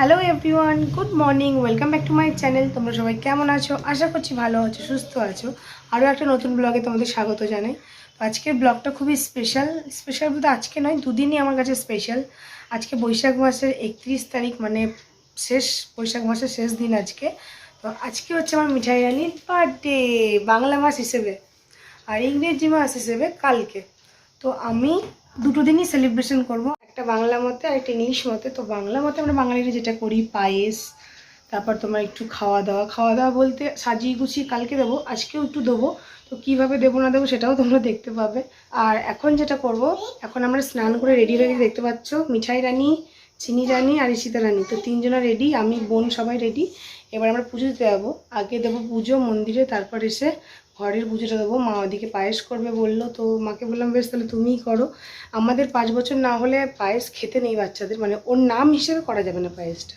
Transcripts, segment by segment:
Hello everyone good morning welcome back to my channel তোমরা সবাই কেমন আছো? আশা করছি ভালো আছো, সুস্থ আছো। আরও একটা নতুন ব্লগে তোমাদের স্বাগত জানাই। তো আজকের ব্লগটা খুবই স্পেশাল স্পেশাল বলতে আজকে নয়, দুদিনই আমার কাছে স্পেশাল আজকে বৈশাখ মাসের একত্রিশ তারিখ মানে শেষ, বৈশাখ মাসের শেষ দিন আজকে। তো আজকে হচ্ছে আমার মিঠাই রানীর বার্থডে বাংলা মাস হিসেবে। আর ইংরেজি মাস হিসেবে কালকে। তো আমি দুটো দিনই সেলিব্রেশন করব। একটা বাংলা মতে আর একটা ইংলিশ মতে। তো বাংলা মতে আমরা বাঙালিরা যেটা করি, পায়েস, তারপর তোমার একটু খাওয়া দাওয়া। খাওয়া দাওয়া বলতে সাজিয়ে গুছিয়ে কালকে দেবো, আজকেও একটু দেবো। তো কীভাবে দেবো না দেবো সেটাও তোমরা দেখতে পাবে। আর এখন যেটা করব, এখন আমরা স্নান করে রেডি হয়ে গেছি, দেখতে পাচ্ছ? মিঠাই রানী, চিনি রানী আর ঈশিতা রানী। তো তিনজনা রেডি আমি, বোন সবাই রেডি এবার আমরা পুজো দিতে যাব। আগে দেবো পুজো, মন্দিরে, তারপর এসে ঘরের পুজোটা দেবো। মা ওদিকে পায়েস করবে বলল, তো মাকে বললাম, বেশ তাহলে তুমিই করো। আমাদের পাঁচ বছর না হলে পায়েস খেতে নেই বাচ্চাদের মানে ওর নাম হিসেবে করা যাবে না পায়েসটা।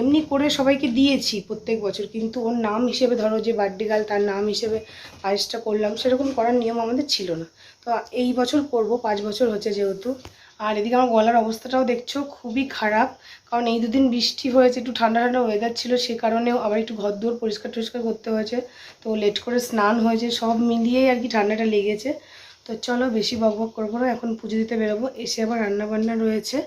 এমনি করে সবাইকে দিয়েছি প্রত্যেক বছর, কিন্তু ওর নাম হিসেবে ধরো যে বার্থডে গার্ল, তার নাম হিসেবে পায়েসটা করলাম, সেরকম করার নিয়ম আমাদের ছিল না। তো এই বছর করব, পাঁচ বছর হচ্ছে যেহেতু। আর এদিকে আমার গলার অবস্থাটাও দেখছ, খুবই খারাপ। কারণ এই দুদিন বৃষ্টি হয়েছে, একটু ঠান্ডা ঠান্ডা ওয়েদার ছিল, সে কারণেও আবার একটু ঘর দুয়ার পরিষ্কার টরিষ্কার করতে হয়েছে। তো লেট করে স্নান হয়েছে, সব মিলিয়েই আর কি ঠান্ডাটা লেগেছে। তো চলো বেশি বক বক করব না, এখন পুজো দিতে বেরোবো, এসে আবার রান্না বান্না রয়েছে।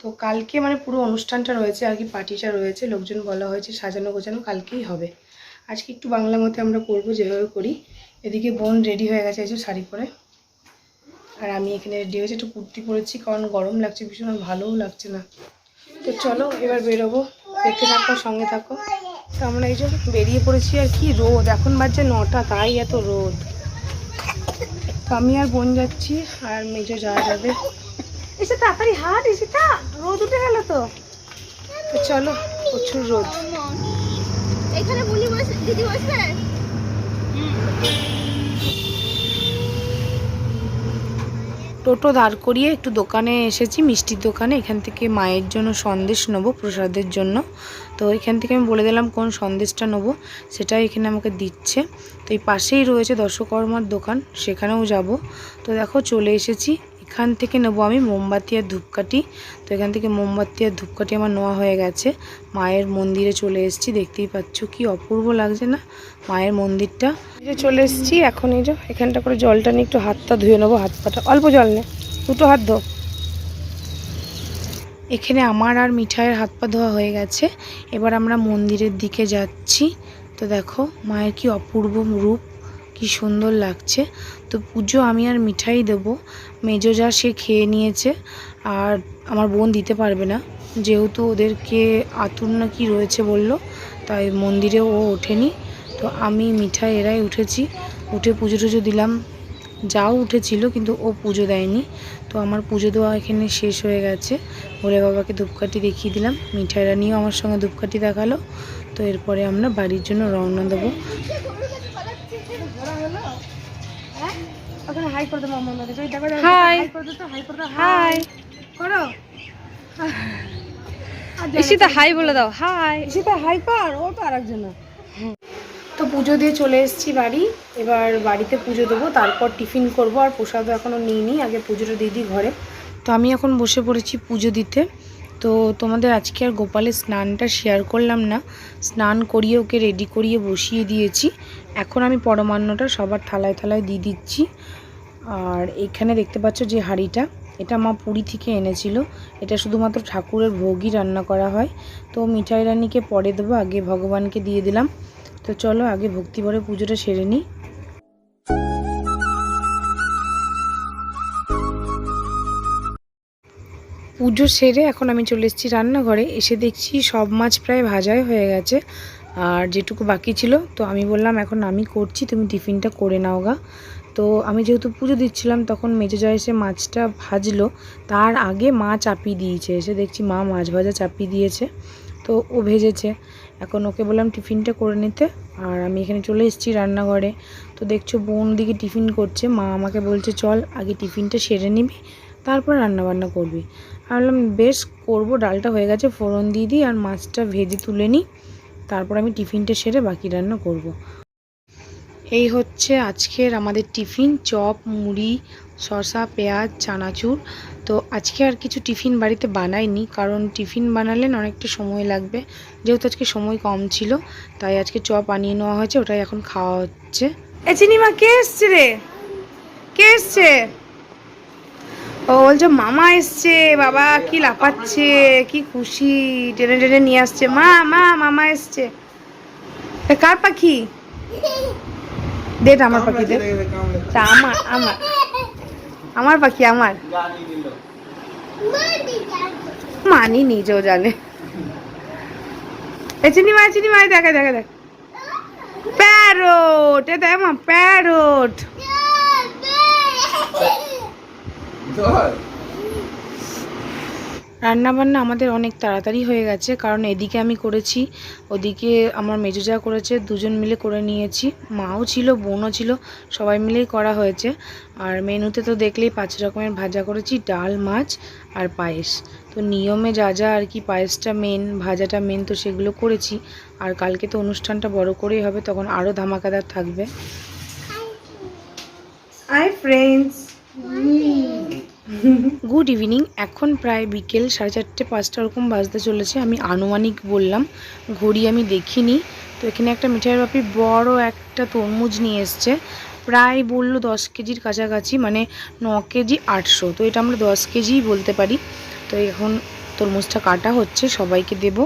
তো কালকে মানে পুরো অনুষ্ঠানটা রয়েছে, আর কি পার্টিটা রয়েছে, লোকজন বলা হয়েছে সাজানো গোছানো কালকেই হবে। আজকে একটু বাংলা মতে আমরা করব, যেভাবে করি। এদিকে বোন রেডি হয়ে গেছে যে শাড়ি পরে। আর আমি এখানে রেডি হয়েছে একটু কুর্তি পরেছি কারণ গরম লাগছে ভীষণ ভালোও লাগছে না। তো চলো এবার বেরোবো। দেখতে থাকো সঙ্গে থাকো। তো আমরা এই জন্য বেরিয়ে পড়েছি আর কি রোদ এখন বাজছে নটা তাই এত রোদ। তো আমি আর বোন যাচ্ছি আর মেজো যাওয়া যাবে। এসে তাড়াতাড়ি হাট এসে তা রোদ উঠে গেল তো। তো চলো প্রচুর রোদ। এখানে বুলি বসে দিদি বসবে? টোটো দাঁড় করিয়ে একটু দোকানে এসেছি, মিষ্টির দোকানে। এখান থেকে মায়ের জন্য সন্দেশ নেব, প্রসাদের জন্য। তো এখান থেকে আমি বলে দিলাম কোন সন্দেশটা নেব সেটা এখানে আমাকে দিচ্ছে। তো এই পাশেই রয়েছে দর্শকর্মার দোকান, সেখানেও যাব। তো দেখো চলে এসেছি। এখান থেকে নেব আমি মোমবাতি আর ধূপকাঠি। তো এখান থেকে মোমবাতি আর ধূপকাঠি আমার নেওয়া হয়ে গেছে। মায়ের মন্দিরে চলে এসেছি, দেখতেই পাচ্ছ কি অপূর্ব লাগছে না মায়ের মন্দিরটা। চলে এসেছি, এখন এই যে এখানটা করে জলটা নিয়ে একটু হাতটা ধুয়ে নেব, হাত পাটা। অল্প জল নে, দুটো হাত ধো। এখানে আমার আর মিঠাইয়ের হাত পা ধোয়া হয়ে গেছে। এবার আমরা মন্দিরের দিকে যাচ্ছি। তো দেখো, মায়ের কি অপূর্ব রূপ। কি সুন্দর লাগছে। তো পুজো আমি আর মিঠাই দেবো। মেজো যা সে খেয়ে নিয়েছে, আর আমার বোন দিতে পারবে না। যেহেতু ওদেরকে আতুর না কি রয়েছে বলল, তাই মন্দিরে ও ওঠেনি। তো আমি, মিঠাই, এরাই উঠেছি। উঠে পুজো টুজো দিলাম। যাও উঠেছিল, কিন্তু ও পুজো দেয়নি। তো আমার পুজো দেওয়া এখানে শেষ হয়ে গেছে। ভোলে বাবাকে ধূপকাঠি দেখিয়ে দিলাম। মিঠাইরা নিয়েও আমার সঙ্গে ধূপকাঠি দেখাল। তো এরপরে আমরা বাড়ির জন্য রওনা দেবো। ওখানে হাই করে দেবো আমার কাছে দেখো হাই করে দিতে হাই করে দাও হাই করো ঈশিতা হাই বলে দাও। হাই সেটা হাই কর ও তো আরেকজন তো পুজো দিয়ে চলে এসেছি বাড়ি। এবার বাড়িতে পুজো দেবো তারপর টিফিন করব আর প্রসাদও এখনও নিইনি আগে পুজোটা দিয়ে দিই ঘরে। তো আমি এখন বসে পড়েছি পুজো দিতে। তো তোমাদের আজকে আর গোপালের স্নানটা শেয়ার করলাম না। স্নান করিয়ে ওকে রেডি করিয়ে বসিয়ে দিয়েছি। এখন আমি পরমান্নটা সবার থালায় থালায় দিয়ে দিচ্ছি। আর এখানে দেখতে পাচ্ছ যে হাঁড়িটা, এটা মা পুরী থেকে এনেছিল। এটা শুধুমাত্র ঠাকুরের ভোগই রান্না করা হয়। তো মিঠাই রানীকে পরে দেবো, আগে ভগবানকে দিয়ে দিলাম। তো চলো আগে ভক্তিভরে পুজোটা সেরে নিই। পুজো সেরে এখন আমি চলে এসেছি রান্নাঘরে। এসে দেখছি সব মাছ প্রায় ভাজাই হয়ে গেছে। আর যেটুকু বাকি ছিল, তো আমি বললাম, এখন আমি করছি, তুমি টিফিনটা করে নাও গা। তো আমি যেহেতু পুজো দিচ্ছিলাম, তখন মেজে জয় এসে মাছটা ভাজলো। তার আগে মা চাপিয়ে দিয়েছে। এসে দেখছি মা মাছ ভাজা চাপিয়ে দিয়েছে। তো ও ভেজেছে। এখন ওকে বললাম, টিফিনটা করে নিতে। আর আমি এখানে চলে এসেছি রান্নাঘরে। তো দেখছ, বোন দিকে টিফিন করছে। মা আমাকে বলছে, চল, আগে টিফিনটা সেরে নিবি, তারপর রান্নাবান্না করবি। আমি বললাম বেশ, করব। ডালটা হয়ে গেছে ফোড়ন দিয়ে দিই আর মাছটা ভেজে তুলে নিই। তারপর আমি টিফিনটা সেরে বাকি রান্না করব। এই হচ্ছে আজকের আমাদের টিফিন। চপ, মুড়ি, শসা, পেঁয়াজ, চানাচুর। তো আজকে আর কিছু টিফিন বাড়িতে বানাইনি কারণ টিফিন বানালেন অনেকটা সময় লাগবে। যেহেতু আজকে সময় কম ছিল, তাই আজকে চপ আনিয়ে নেওয়া হয়েছে, ওটাই এখন খাওয়া হচ্ছে। এ চিনিমা, কে এসছে রে? কে এসছে? ও বলছে, মামা এসছে, বাবা কি লাফাচ্ছে, কি খুশি, টেনে টেনে নিয়ে আসছে। মা মা, মামা এসছে। কার পাখি? দেট আমার পাখি দে আমার আমার আমার পাখি, আমার। মানি নিজেও জানে। এ, চিনি মা চিনি মাই, দেখা দেখা, দেখ। প্যারোট এ দেখ মা প্যারোট। রান্না বান্না আমাদের অনেক তাড়াতাড়ি হয়ে গেছে কারণ এদিকে আমি করেছি ওদিকে আমার মেজোজা করেছে দুজন মিলে করে নিয়েছি। মাও ছিল বোনও ছিল সবাই মিলেই করা হয়েছে। আর মেনুতে তো দেখলেই পাঁচ রকমের ভাজা করেছি ডাল মাছ আর পায়েস। তো নিয়মে যা যা আর কি পায়েসটা মেন ভাজাটা মেন তো সেগুলো করেছি। আর কালকে তো অনুষ্ঠানটা বড় করেই হবে তখন আরও ধামাকাদার থাকবে। হাই ফ্রেন্ডস গুড ইভিনিং এখন প্রায় বিকেল সাড়ে চারটে, পাঁচটা ওরকম বাজতে চলেছে। আমি আনুমানিক বললাম, ঘড়ি আমি দেখিনি। তো এখানে একটা মিঠাইয়ের বাপি বড় একটা তরমুজ নিয়ে এসছে। প্রায় বলল দশ কেজির কাছাকাছি মানে ন কেজি আটশো। তো এটা আমরা দশ কেজিই বলতে পারি। তো এখন তরমুজটা কাটা হচ্ছে, সবাইকে দেব।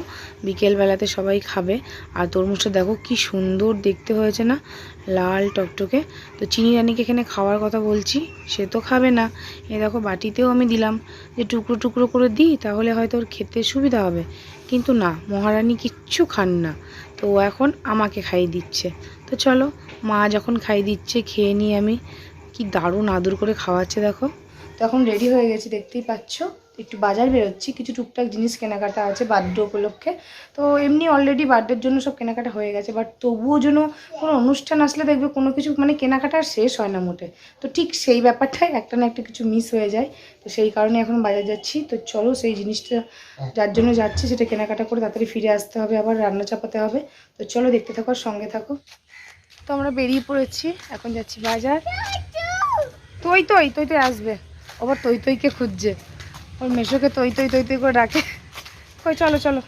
বিকেলবেলাতে সবাই খাবে। আর তরমুজটা দেখো কি সুন্দর দেখতে হয়েছে না, লাল টকটকে। তো চিনি রানিকে এখানে খাওয়ার কথা বলছি, সে তো খাবে না। এ দেখো বাটিতেও আমি দিলাম যে টুকরো টুকরো করে দিই, তাহলে হয়তো ওর খেতে সুবিধা হবে। কিন্তু না, মহারানী কিচ্ছু খান না। তো ও এখন আমাকে খাইয়ে দিচ্ছে। তো চলো, মা যখন খাইয়ে দিচ্ছে, খেয়ে নিই আমি কি দারুণ আদর করে খাওয়াচ্ছে দেখো। তো এখন রেডি হয়ে গেছে, দেখতেই পাচ্ছ? একটু বাজার বেরোচ্ছি, কিছু টুকটাক জিনিস কেনাকাটা আছে বার্থডে উপলক্ষে। তো এমনি অলরেডি বার্থডের জন্য সব কেনাকাটা হয়ে গেছে বাট তবুও যেন কোনো অনুষ্ঠান আসলে দেখবে কোনো কিছু মানে কেনাকাটা শেষ হয় না মোটে। তো ঠিক সেই ব্যাপারটাই একটা না একটা কিছু মিস হয়ে যায়। তো সেই কারণে এখন বাজার যাচ্ছি। তো চলো সেই জিনিসটা যার জন্য যাচ্ছি, সেটা কেনাকাটা করে তাড়াতাড়ি ফিরে আসতে হবে, আবার রান্না চাপাতে হবে। তো চলো দেখতে থাকো আর সঙ্গে থাকো। তো আমরা বেরিয়ে পড়েছি, এখন যাচ্ছি বাজার। তৈ তৈ তৈ তৈ আসবে। আবার তৈ তৈকে খুঁজছে। ওর মেশোকে তৈ তৈ তৈ তৈ করে ডাকে। কই চলো চলো।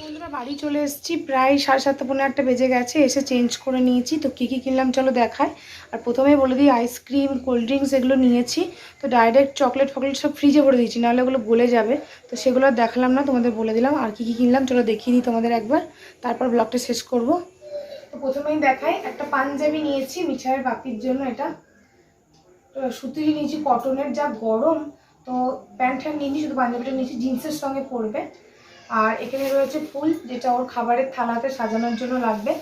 বন্ধুরা, বাড়ি চলে এসেছি। প্রায় সাড়ে সাতটা পনেরো আটটা বেজে গেছে। এসে চেঞ্জ করে নিয়েছি। তো কী কী কিনলাম চলো দেখায় আর প্রথমেই বলে দিই আইসক্রিম কোল্ড ড্রিঙ্কস এগুলো নিয়েছি। তো ডাইরেক্ট চকলেট ফকলেট সব ফ্রিজে ভরে দিয়েছি, নাহলে ওগুলো গলে যাবে। তো সেগুলো আর দেখালাম না, তোমাদের বলে দিলাম। আর কী কী কিনলাম চলো দেখিয়ে দিই তোমাদের একবার। তারপর ব্লগটা শেষ করব। তো প্রথমেই দেখাই, একটা পাঞ্জাবি নিয়েছি, মিঠাইয়ের বাপির জন্য এটা। সুতিরই নিয়েছি কটনের যা গরম, তো প্যান্ট ফ্যান্ট নিয়েছি, শুধু পাঞ্জাবিটা নিয়েছি জিন্সের সঙ্গে পরবে। আর এখানে রয়েছে ফুল, যেটা ওর খাবারের থালাতে সাজানোর জন্য লাগবে।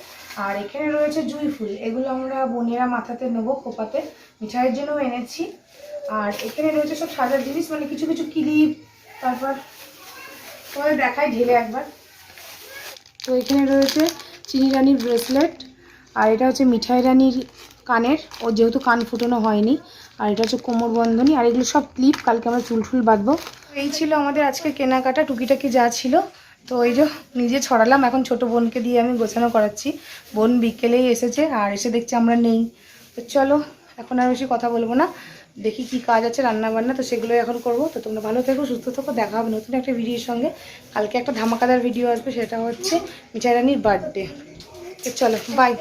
আর এখানে রয়েছে জুঁই ফুল, এগুলো আমরা বোনেরা মাথাতে নেব, খোপাতে। মিঠাইয়ের জন্যও এনেছি। আর এখানে রয়েছে সব সাজার জিনিস মানে কিছু কিছু ক্লিপ, তারপর তোমাদের দেখাই ঢেলে একবার। তো এখানে রয়েছে চিনি রানির ব্রেসলেট, আর এটা হচ্ছে মিঠাই রানির কানের, ও যেহেতু কান ফুটানো হয়নি, আর এটা হচ্ছে কোমর বন্ধনী, আর এগুলো সব ক্লিপ, কালকে আমরা চুল ফুল বাঁধবো। এই ছিল আমাদের আজকে কেনাকাটা, টুকিটাকি যা ছিল। তো এই যে নিজে ছড়ালাম, এখন ছোট বোনকে দিয়ে আমি গোছানো করাচ্ছি। বোন বিকেলেই এসেছে, আর এসে দেখছি আমরা নেই। তো চলো, এখন আর বেশি কথা বলব না। দেখি কি কাজ আছে রান্না বান্না তো সেগুলোই এখন করব। তো তোমরা ভালো থেকো, সুস্থ থেকো, দেখা হবে নতুন একটা ভিডিওর সঙ্গে। কালকে একটা ধামাকাদার ভিডিও আসবে, সেটা হচ্ছে মিঠাই রানির বার্থডে তো চলো বাই